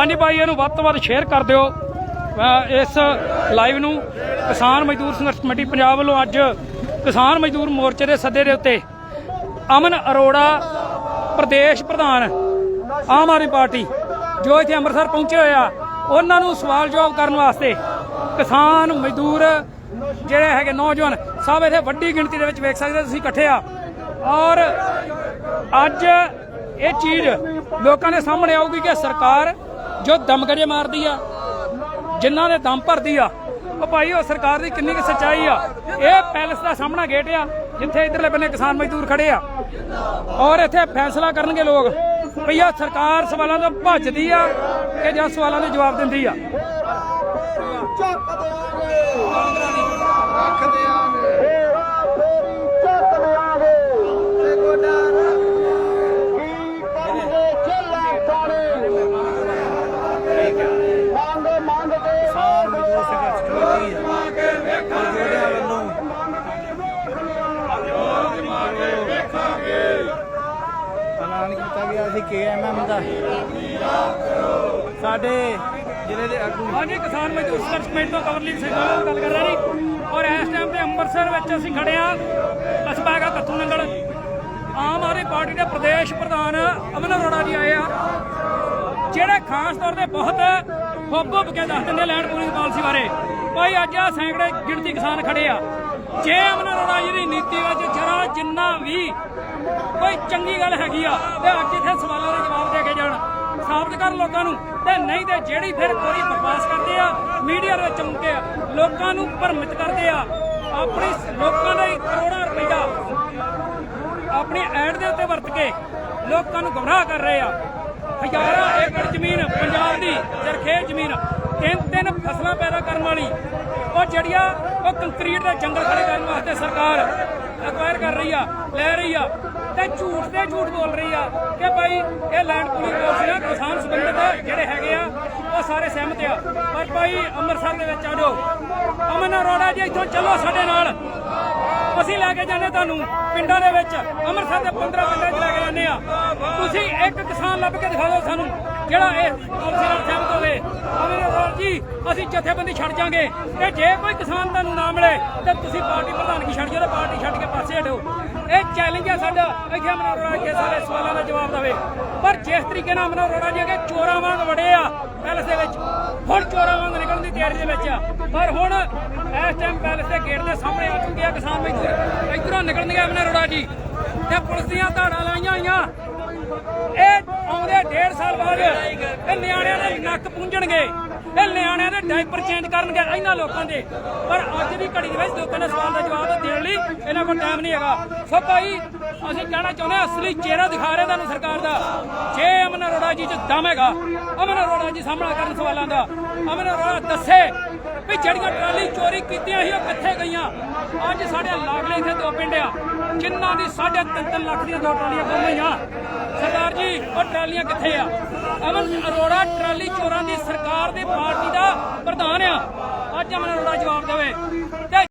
ਹਾਂਜੀ ਭਾਈ, ਇਹਨੂੰ ਵੱਧ ਤੋਂ ਵੱਧ ਸ਼ੇਅਰ ਕਰ ਦਿਓ ਇਸ ਲਾਈਵ ਨੂੰ। ਕਿਸਾਨ ਮਜ਼ਦੂਰ ਸੰਘਰਸ਼ ਕਮੇਟੀ ਪੰਜਾਬ ਵੱਲੋਂ ਅੱਜ ਕਿਸਾਨ ਮਜ਼ਦੂਰ ਮੋਰਚੇ ਦੇ ਸੱਦੇ ਦੇ ਉੱਤੇ ਅਮਨ ਅਰੋੜਾ, ਪ੍ਰਦੇਸ਼ ਪ੍ਰਧਾਨ, ਆਮ ਆਦਮੀ ਪਾਰਟੀ, ਜੋ ਇੱਥੇ ਅੰਮ੍ਰਿਤਸਰ ਪਹੁੰਚੇ ਹੋਏ ਆ, ਉਹਨਾਂ ਨੂੰ ਸਵਾਲ ਜਵਾਬ ਕਰਨ ਵਾਸਤੇ ਕਿਸਾਨ ਮਜ਼ਦੂਰ ਜਿਹੜੇ ਹੈਗੇ ਨੌਜਵਾਨ, ਸਭ ਇੱਥੇ ਵੱਡੀ ਗਿਣਤੀ ਦੇ ਵਿੱਚ ਵੇਖ ਸਕਦੇ ਤੁਸੀਂ ਇਕੱਠੇ ਆ। ਔਰ ਅੱਜ ਇਹ ਚੀਜ਼ ਲੋਕਾਂ ਦੇ ਸਾਹਮਣੇ ਆਊਗੀ ਕਿ ਸਰਕਾਰ ਜੋ ਦਮਗਜੇ ਮਾਰਦੀ ਆ, ਜਿਨ੍ਹਾਂ ਦੇ ਦਮ ਭਰਦੀ ਆ, ਉਹ ਭਾਈ ਉਹ ਸਰਕਾਰ ਦੀ ਕਿੰਨੀ ਕੁ ਸੱਚਾਈ ਆ। ਇਹ ਪੈਲਸ ਦਾ ਸਾਹਮਣਾ ਗੇਟ ਆ, ਜਿੱਥੇ ਇਧਰਲੇ ਬੰਨੇ ਕਿਸਾਨ ਮਜ਼ਦੂਰ ਖੜੇ ਆ। ਔਰ ਇੱਥੇ ਫੈਸਲਾ ਕਰਨਗੇ ਲੋਕ, ਭਈ ਸਰਕਾਰ ਸਵਾਲਾਂ ਤੋਂ ਭੱਜਦੀ ਆ ਕਿ ਜਾਂ ਸਵਾਲਾਂ ਦੇ ਜਵਾਬ ਦਿੰਦੀ ਆ ਚੱਕ ਦਿਆਂਗੇ ਰੱਖ ਦਿਆਂਗੇ ਫੇਰਾ ਫੇਰੀ ਚੱਕ ਦਿਆਂਗੇ ਤੇ ਗੋਡਾ ਕੀ ਕਰਦੇ ਚੱਲਾ ਤਾਰੇ ਮੰਗ ਮੰਗ ਕੇ ਸਾਰ ਮਜ਼ਦੂਰ ਸੰਘਰਸ਼ ਕਮੇਟੀ ਜਿਹੜਿਆਂ ਵੱਲੋਂ ਐਲਾਨ ਕੀਤਾ ਗਿਆ ਸੀ ਕੇਐਮਐਮ ਦਾ। ਸਾਡੇ ਜ਼ਿਲ੍ਹੇ ਦੇ ਆਗੂ ਹਾਂਜੀ, ਕਿਸਾਨ ਮਜ਼ਦੂਰ ਸੰਘਰਸ਼ ਕਮੇਟੀ ਤੋਂ ਕਵਰਲੀਪ ਸਿੰਘ ਨਾਲ ਗੱਲ ਕਰ ਰਹੇ ਜੀ ਔਰ ਇਸ ਟਾਈਮ ਤੇ ਅੰਮ੍ਰਿਤਸਰ ਵਿੱਚ ਅਸੀਂ ਖੜੇ ਆ ਕਸਬਾ ਕੱਥੂ ਨੰਗਲ। ਆਮ ਆਦਮੀ ਪਾਰਟੀ ਦੇ ਪ੍ਰਦੇਸ਼ ਪ੍ਰਧਾਨ ਅਮਨ ਅਰੋੜਾ ਜੀ ਆਏ ਆ। ਜਿਹੜੇ ਖਾਸ ਤੌਰ ਤੇ ਬਹੁਤ ਹੁੱਬ ਹੁੱਬ ਕੇ ਦੱਸ ਦਿੰਦੇ ਲੈਂਡ ਪੂਲਿੰਗ ਪਾਲਿਸੀ ਬਾਰੇ। ਭਾਈ, ਅੱਜ ਆ ਸੈਂਕੜੇ ਗਿਣਤੀ ਕਿਸਾਨ ਖੜੇ ਆ। ਜੇ ਅਮਨ ਅਰੋੜਾ ਜੀ ਦੀ ਨੀਤੀ ਵਿੱਚ ਜਰਾ ਜਿੰਨਾ ਵੀ ਕੋਈ ਚੰਗੀ ਗੱਲ ਹੈਗੀ ਆ। ਤੇ ਅੱਜ ਇੱਥੇ ਸਵਾਲਾਂ ਦੇ ਜਵਾਬ ਦੇ ਕੇ ਜਾਣ। ਸਾਬਤ ਕਰਨ ਲੋਕਾਂ ਨੂੰ। ਤੇ ਨਹੀਂ ਤੇ ਜਿਹੜੀ ਫਿਰ ਕੋਈ ਬਕਵਾਸ ਕਰਦੇ ਆ, ਮੀਡੀਆ ਦੇ ਵਿੱਚ ਚਮਕੇ ਆ, ਲੋਕਾਂ ਨੂੰ ਭਰਮਿਤ ਕਰਦੇ ਆ। ਆਪਣੀ ਲੋਕਾਂ ਦਾ ਕਰੋੜਾਂ ਰੁਪਈਆ ਆਪਣੀ ਐਡ ਦੇ ਉੱਤੇ ਵਰਤ ਕੇ ਲੋਕਾਂ ਨੂੰ ਗਮਰਾਹ ਕਰ ਰਹੇ ਆ। ਹਜ਼ਾਰਾਂ ਏਕੜ ਜ਼ਮੀਨ ਪੰਜਾਬ ਦੀ ਜਰਖੇਜ਼ ਜ਼ਮੀਨ, ਤਿੰਨ ਤਿੰਨ ਫਸਲਾਂ ਪੈਦਾ ਕਰਨ ਵਾਲੀ, ਉਹ ਜਿਹੜੀਆਂ ਉਹ ਕੰਕਰੀਟ ਦੇ ਜੰਗਲ ਖੜੇ ਕਰਨ ਵਾਸਤੇ ਸਰਕਾਰ ਅਕਵਾਇਰ ਕਰ ਰਹੀ ਆ, ਲੈ ਰਹੀ ਆ ਤੇ ਝੂਠ ਤੇ ਝੂਠ ਬੋਲ ਰਹੀ ਆ ਕਿ ਭਾਈ ਇਹ ਲੈਂਡ ਪੂਲਿੰਗ ਪਾਲਿਸੀ ਆ ਕਿਸਾਨ ਸੰਬੰਧਿਤ ਜਿਹੜੇ ਹੈਗੇ ਆ, ਉਹ ਸਾਰੇ ਸਹਿਮਤ ਆ। ਪਰ ਭਾਈ ਅੰਮ੍ਰਿਤਸਰ ਦੇ ਵਿੱਚ ਆ ਜਾਓ। ਅਮਨ ਅਰੋੜਾ ਜੀ, ਇੱਥੋਂ ਚੱਲੋ ਸਾਡੇ ਨਾਲ। ਅਸੀਂ ਲੈ ਕੇ ਜਾਂਦੇ ਤੁਹਾਨੂੰ, ਪਿੰਡਾਂ ਦੇ ਵਿੱਚ। ਅੰਮ੍ਰਿਤਸਰ ਦੇ 15 ਪਿੰਡਾਂ 'ਚ ਲੈ ਕੇ ਜਾਂਦੇ ਆ। ਤੁਸੀਂ ਇੱਕ ਕਿਸਾਨ ਲੱਭ ਕੇ ਦਿਖਾ ਦਿਓ ਸਾਨੂੰ, ਜਿਹੜਾ ਇਹ ਪਾਲਿਸੀ ਨਾਲ ਸਹਿਮਤ ਹੋਵੇ। ਅਮਰਿੰਦਰ ਜੀ, ਅਸੀਂ ਜਥੇਬੰਦੀ ਛੱਡ ਜਾਾਂਗੇ। ਤੇ ਜੇ ਕੋਈ ਕਿਸਾਨ ਤੁਹਾਨੂੰ ਨਾ ਮਿਲੇ, ਤੇ ਤੁਸੀਂ ਪਾਰਟੀ ਪ੍ਰਧਾਨਗੀ ਛੱਡ ਜਾਓ ਤੇ ਪਾਰਟੀ ਛੱਡ ਕੇ ਪਾਸੇ ਹਟੋ ਇਹ ਚੈਲੰਜ ਹੈ ਸਾਡਾ, ਇੱਥੇ ਅਮਨ ਜੀ ਸਾਰੇ ਸਵਾਲਾਂ ਦਾ ਜਵਾਬ ਦੇਵੇ। ਪਰ ਜਿਸ ਤਰੀਕੇ ਨਾਲ ਅਮਨ ਜੀ ਅੱਗੇ ਚੋਰਾਂ ਵਾਂਗ ਵੜੇ ਆ, ਪੈਲਸ ਦੇ ਵਿੱਚ, ਹੁਣ ਚੋਰਾਂ ਵਾਂਗ ਨਿਕਲਣ ਦੀ ਵਿੱਚ। ਪਰ ਹੁਣ ਇਸ ਟਾਈਮ ਪੈਲਸ ਦੇ ਗੇਟ ਦੇ ਸਾਹਮਣੇ ਆ ਚੁੱਕੇ ਆ ਕਿਸਾਨ ਮਜ਼ਦੂਰ ਇਧਰੋਂ ਨਿਕਲਣਗੇ ਅਮਨ ਅਰੋੜਾ ਜੀ। ਤੇ ਪੁਲਿਸ ਦੀਆਂ ਧਾੜਾਂ ਲਾਈਆਂ ਹੋਈਆਂ। ਇਹ ਆਉਂਦੇ ਡੇਢ ਸਾਲ ਬਾਅਦ ਇਹ ਨਿਆਣਿਆਂ ਦੇ ਨੱਕ ਪੂੰਝਣਗੇ। ਨਿਆਣਿਆਂ ਦੇ ਡਾਈਪਰ ਚੇਂਜ ਕਰਨਗੇ ਇਹਨਾਂ ਲੋਕਾਂ ਦੇ। ਪਰ ਅੱਜ ਦੀ ਘੜੀ ਦੇ ਵਿੱਚ ਲੋਕਾਂ ਦੇ ਸਵਾਲ ਦਾ ਜਵਾਬ ਦੇਣ ਲਈ ਇਹਨਾਂ ਕੋਲ ਟਾਈਮ ਨਹੀਂ ਹੈਗਾ। ਸੋ ਭਾਈ, ਅਸੀਂ ਕਹਿਣਾ ਚਾਹੁੰਦੇ ਅਸਲੀ ਚਿਹਰਾ ਦਿਖਾ ਰਹੇ ਤੁਹਾਨੂੰ ਸਰਕਾਰ ਦਾ। ਜੇ ਅਮਨ ਅਰੋੜਾ ਜੀ ਚ ਦਮ ਹੈਗਾ, ਅਮਨ ਅਰੋੜਾ ਜੀ ਸਾਹਮਣਾ ਕਰਨ ਸਵਾਲਾਂ ਦਾ। ਅਮਨ ਅਰੋੜਾ ਦੱਸੇ ਵੀ ਜਿਹੜੀਆਂ ਟਰਾਲੀ ਚੋਰੀ ਕੀਤੀਆਂ ਸੀ, ਉਹ ਕਿੱਥੇ ਗਈਆਂ? ਅੱਜ ਸਾਡੇ ਲਾਗਲੇ ਇੱਥੇ ਦੋ ਪਿੰਡ ਆ, ਜਿਨ੍ਹਾਂ ਦੀ 3.5 ਲੱਖ ਦੀਆਂ ਦੋ ਟਰਾਲੀਆਂ ਗੁੰਮ ਹੋਈਆਂ ਸਰਦਾਰ ਜੀ, ਉਹ ਟਰਾਲੀਆਂ ਕਿੱਥੇ ਆ? ਅਮਨ ਅਰੋੜਾ ਟਰਾਲੀ ਚੋਰਾਂ ਦੀ ਸਰਕਾਰ ਦੀ ਪਾਰਟੀ ਦਾ ਪ੍ਰਧਾਨ ਆ। ਅੱਜ ਅਮਨ ਅਰੋੜਾ ਜਵਾਬ ਦੇਵੇ।